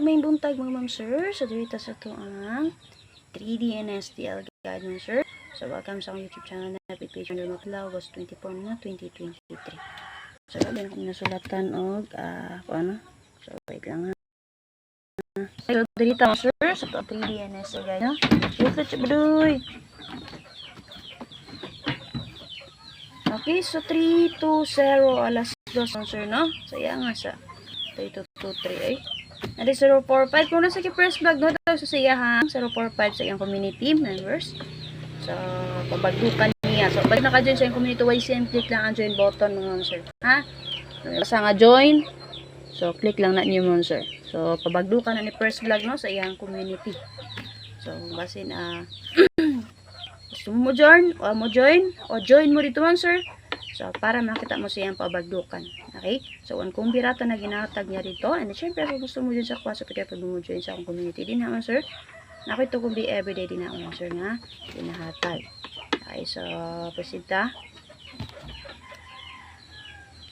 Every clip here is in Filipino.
buntag, may buntag mga ma'am sir. So dito sa to ang 3D and STL guide sir. So welcome sa YouTube channel na Page under Maclaw, August 24 na 2023. So na akong nasulatan og ah ano. So wait lang ha. So dito ma'am sir sa to 3D and STL guide. Dito sa baduy. Okay, so 3 to 0 alas 2 ma'am sir no. So yan nga sa 3223 ay. Nadi 045 kung nasa ki first vlog no daw sa siya ha 045 sa iyang community members. So pabagdukan niya. So pag naka-join sa iyang community YCM click lang ang join button mga sir. Ha? Basta nga join. So click lang na niyo ma'am sir. So pabagdukan na ni first vlog no sa iyang community. So basin ah gusto mo join o mo join o join mo dito ma'am sir. So, para makita mo siyang pabagdukan. Okay? So, ang kung birata na ginatag niya dito, and syempre, kung gusto mo dyan sa kwa, so, pagka pag mo join sa akong community, din naman, sir. Ito kung be everyday din naman, sir, nga, ginahatag. Okay, so, presenta.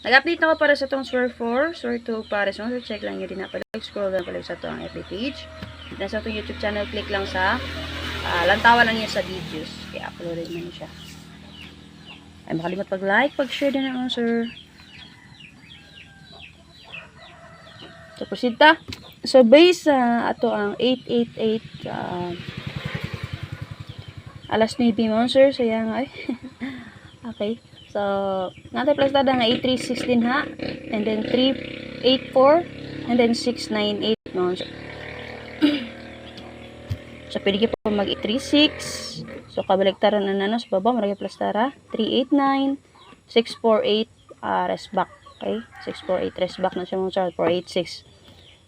Nag-update ako para sa tong Swear 4, Swear 2 para sa so, check lang nyo din na pala. Scroll lang pala sa itong FB page. Nasa itong YouTube channel, click lang sa, uh, lantawan lang yun sa videos. Kaya uploaded na siya. Ay, makalimot pag-like, pag-share din naman, sir. So, proceed ta. So, base sa ato ang 888 uh, alas 9 mo, sir. So, yan ay. okay. So, natin plus tada nga 8316 ha. And then 384 and then 698 mo, sir. So, pwede po mag 836 So, kabaliktaran na nanos, baba, marami plus tara. 389, 648, uh, rest back. Okay? 648, rest back na siya mga sir. 486.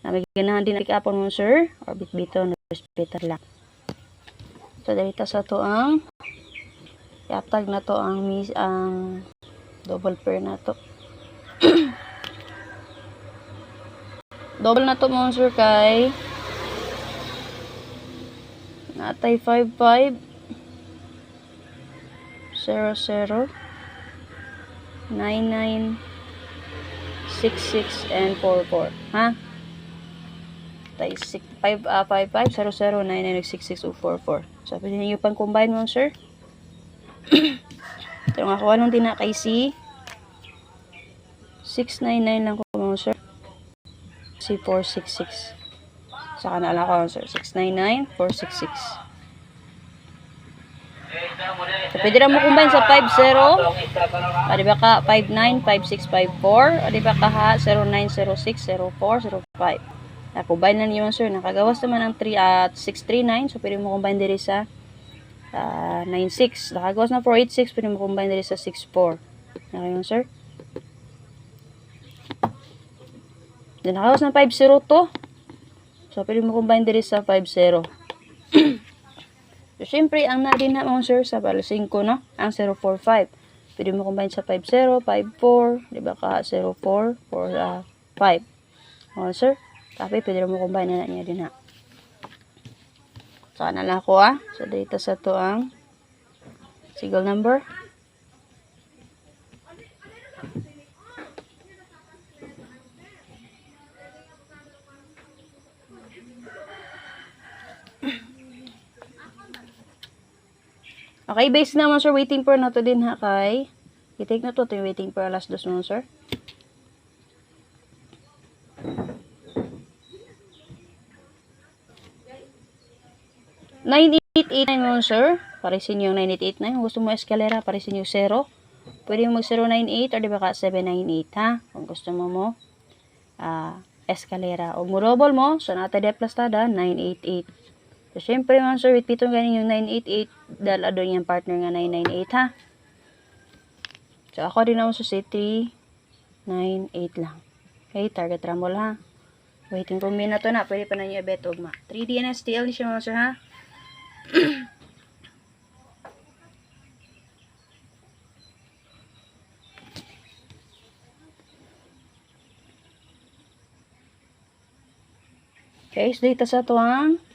Na may ganahan din na pick upon mo sir. Or bitbito na hospital lang. So, dito sa to ang yaptag na to ang miss ang double pair na to. double na to mga sir kay natay 55 zero zero. Nine nine six six and four four. Ha? Tayo six five ah five five. Zero zero nine nine six six two four four. So pwede niyo pang combine mo sir. Ito nga kuha nung din na kay C 699 lang ko mo sir. C 466 saka na lang ko sir 699 466 So, pwede na mo combine sa 5-0. O, di ba ka 5-9, 5-6, 5-4. O, di ba ka ha 0-9-0-6, 0-4, 0-5. Na, na niyo sir. Nakagawas naman ng 3 at 6-3-9. So, pwede mo combine diri sa uh, 9-6. Nakagawas na 4-8-6. Pwede mo combine diri sa 6-4. Okay yun, sir? Then, nakagawas ng 5-0 to. So, pwede mo combine diri sa 5-0. So, syempre, ang na din naman, sir, sa bala 5, no? Ang 045. Pwede mo combine sa 50, 54, di ba ka 04, 4, uh, 5. O, sir, tapi pwede mo combine na niya din, ha? So, na lang ako, ah. So, dito sa to ang single number. Okay, base naman sir, waiting for na to din ha kay. I-take na to, to yung waiting for alas dos mo sir. Nine eight eight nine mo sir. Parisin yung 9889. Kung gusto mo eskalera, parisin yung 0. Pwede mo mag 098 or di ba ka 798 ha. Kung gusto mo mo uh, eskalera. O double mo, so nata de plus tada 988. So, syempre mga sir, with pitong ganin yung 988 dahil adon yung partner nga 998 ha. So, ako rin ako sa city 98 lang. Okay, target rumble ha. Waiting for me na to na. Pwede pa na niya bet ugma. 3D and STL ni siya mga sir ha. okay, so dito sa tuwang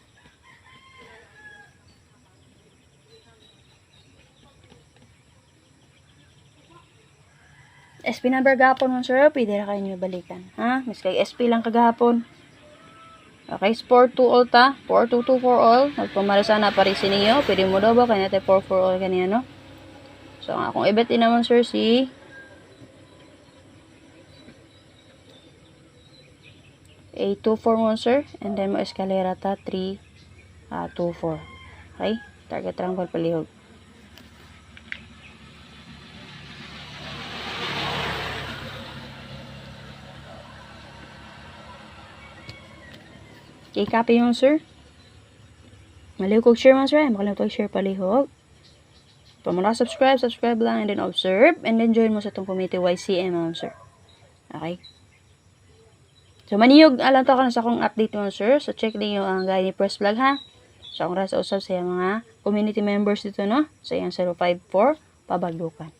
SP number gapon mo sir, pwede na kayo nyo balikan. Ha? Mas kay SP lang kagapon. Okay, sport 2 all ta. 4 2 2 for all. Nagpamara sana pa rin ninyo. Pwede mo daw ba? Kanya tayo 4 for all kanina, no? So, ang akong ibet din naman, sir, si... A 2 4 mo, sir. And then, mo eskalera ta 3 ah 2 4. Okay? Target triangle palihog. Okay, copy yun, sir. Maliw kong share man, sir. Makalimutan share palihog. Muna subscribe, subscribe lang and then observe and then join mo sa itong committee YCM, ma'am, sir. Okay? So, maniyog, alam to ka sa akong update mo, sir. So, check yung ang gaya ni Press Vlog, ha? So, akong rasa usap sa mga community members dito, no? Sa iyang 054, pabagdukan.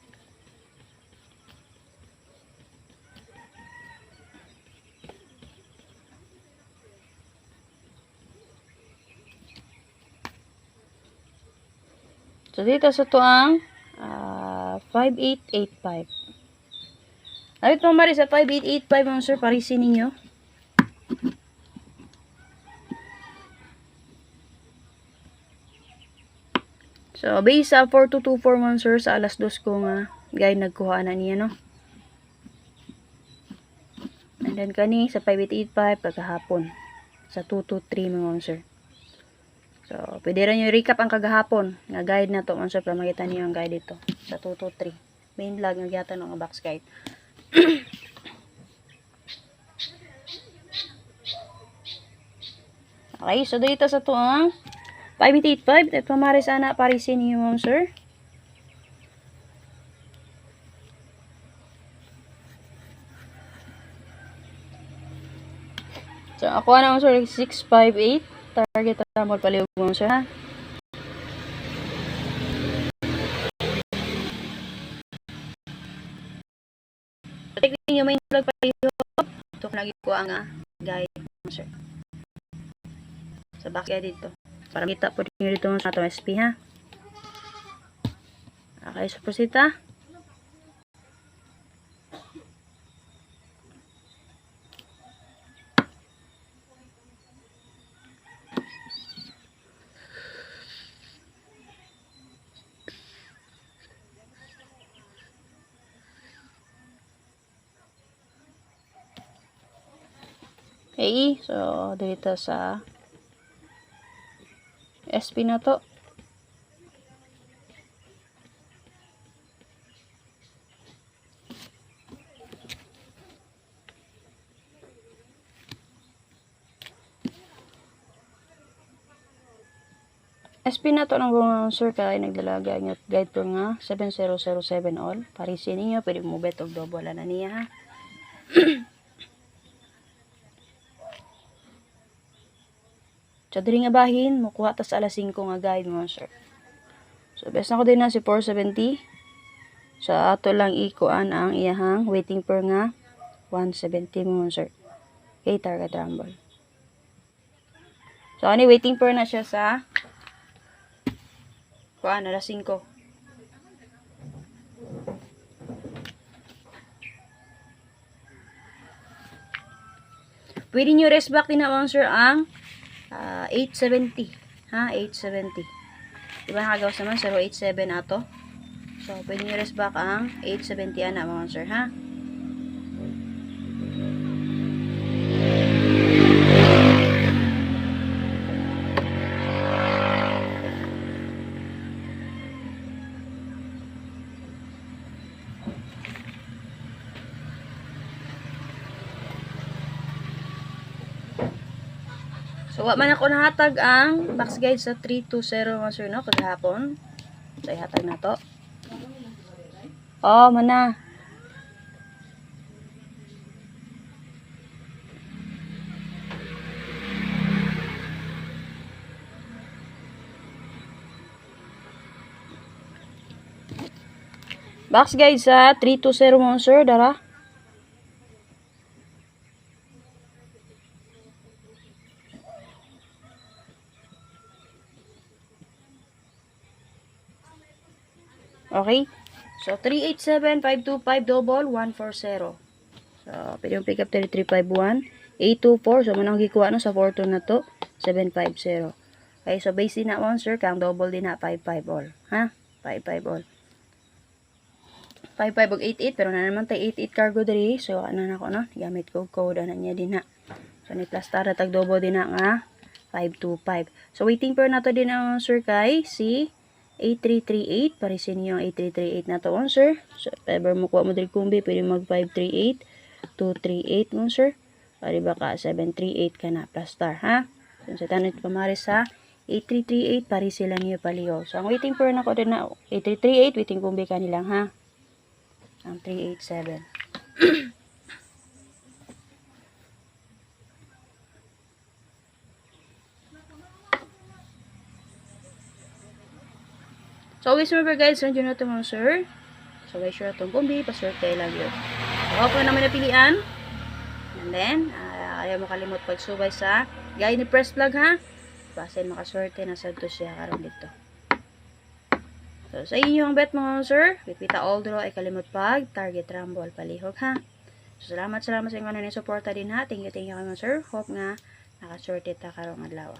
So, dito sa to ang ah, 5885. Ayot mo mari sa 5885 mga sir, parisin ninyo. So, base sa 4224 mga sir, sa alas 2 ko nga, guide nagkuha na niya, no? And then kani sa 5885 pagkahapon sa 223 mga sir. So, pwede rin yung recap ang kagahapon nga guide na to sir para makita niyo ang guide dito sa 223. Main vlog nga gyatan ng box guide. okay, so dito sa tuang 5885, ito mari sana parisin niyo ma'am sir. So, ako na sir 658 target na mo palihog mo sir ha. Check niyo main vlog palihog. Ito ko ko ang guide. Sa guide dito. Para kita po niyo dito sa ato SP ha. Okay, so proceed ha. Okay, so dito sa SP na to. SP na to ng mga sir kay nagdalaga nga guide po nga 7007 all. Parisin ninyo, pwede mo bet og double na niya ha. So, diri nga bahin, mukuha ta sa alas 5 nga guide mo, sir. So, best na ko din na si 470. So, ato lang ikuan ang iyahang waiting per nga 170 mo, sir. Okay, target rumble. So, ani waiting per na siya sa kuan, alas 5. Pwede nyo rest back din naman, sir, ang Ah, 870. Ha? 870. Diba nakagawas naman? 087 ato. So, pwede nyo rest back ang 870 ana mga sir, ha? So, wa man ako nahatag ang box guide sa 320 mga sir, no? Kagahapon. So, ihatag na to. Oh, mana. Box guide sa 320 mga sir, dara. Okay? So, 387-525 double 140. So, pwede yung pick up 3351. 824. So, manang gikuha no sa Fortune na to. 750. Okay, so base din na mo, sir. Kang double din na 55 all. Ha? 55 all. 55 og 88 pero na naman tay 88 cargo diri so ano na ko no gamit ko code ana niya din na so ni plastara tag double din na nga 525 so waiting per nato din ang sir kay si 8338 parisin niyo ang 8338 na to on sir. So if ever mo kuha mo diri kumbi pwede mag 538 238 mo sir. Pari ba ka 738 ka na plus star ha? So sa tanit pamaris sa 8338 pari sila niyo paliho so ang waiting per nako din na 8338 waiting kumbi ka ha? Ang 387. so, always remember guys, nandiyo na ito mga sir. So, guys, sure itong kumbi, paswerte lang yun. So, ako po naman napilian. And then, uh, ayaw makalimot pagsubay sa gaya ni press plug ha. Basin makaswerte na sa to siya karon dito. So, sa inyong bet mga sir, pipita all draw ay kalimot pag target rumble palihog ha. So, salamat salamat sa inyo na suporta din ha. Thank you, thank you mga sir. Hope nga nakaswerte ta karong adlaw.